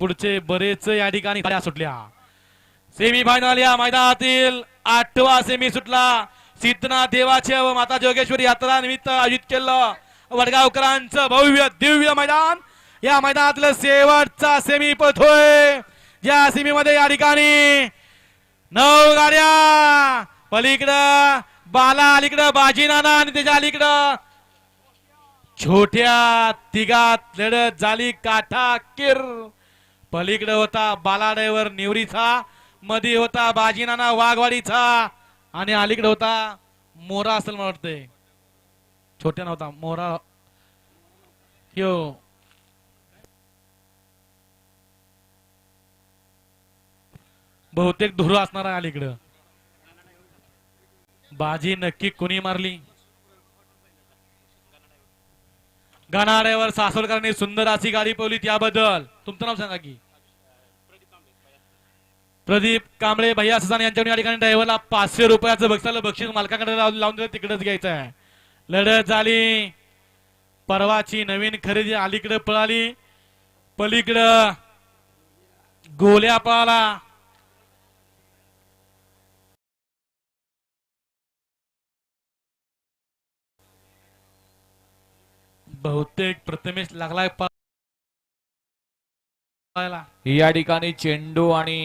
पुढचे बरेच या ठिकाणी सुटल्या. सेमी फायनल या मैदानातील आठवा सेमी सुटला. सिद्धना देवाचे व माता जोगेश्वरी यात्रा निमित्त आयोजित केलं. वडगावकरांचं भव्य दिव्य मैदान. या मैदानातलं शेवटचा सेमी पथोय या सेमी मध्ये या ठिकाणी नऊ गाड्या. पलीकडं बाला अलीकडं बाजीनाना आणि त्याच्या अलीकडं छोट्या तिघात लढत झाली. काठा किर पलीकडे होता बालाडेवर निवरीचा मध्ये होता बाजीनाना वाघवाडीचा आणि अलीकडे होता मोरा असेल मला वाटतंय. छोट्या नव्हता मोरा. यो. बहुतेक धुरू असणार आहे अलीकडं. बाजी नक्की कुणी मारली? गाणाऱ्यावर सासवडकरांनी सुंदर अशी गाडी पवली त्याबद्दल. तुमचं नाव सांगा की. प्रदीप कांबळे भैया ससाने यांच्या या ठिकाणी ड्रायव्हरला पाचशे रुपयाचं बक्षाला बक्षीस मालकाकडे लावून लावून दिलं तिकडेच घ्यायचं आहे. लढत झाली. परवाची नवीन खरेदी अलीकडे पळाली. पलीकडं गोल्या पळाला. बहुतेक प्रथमेश लागलाय या ठिकाणी चेंडू आणि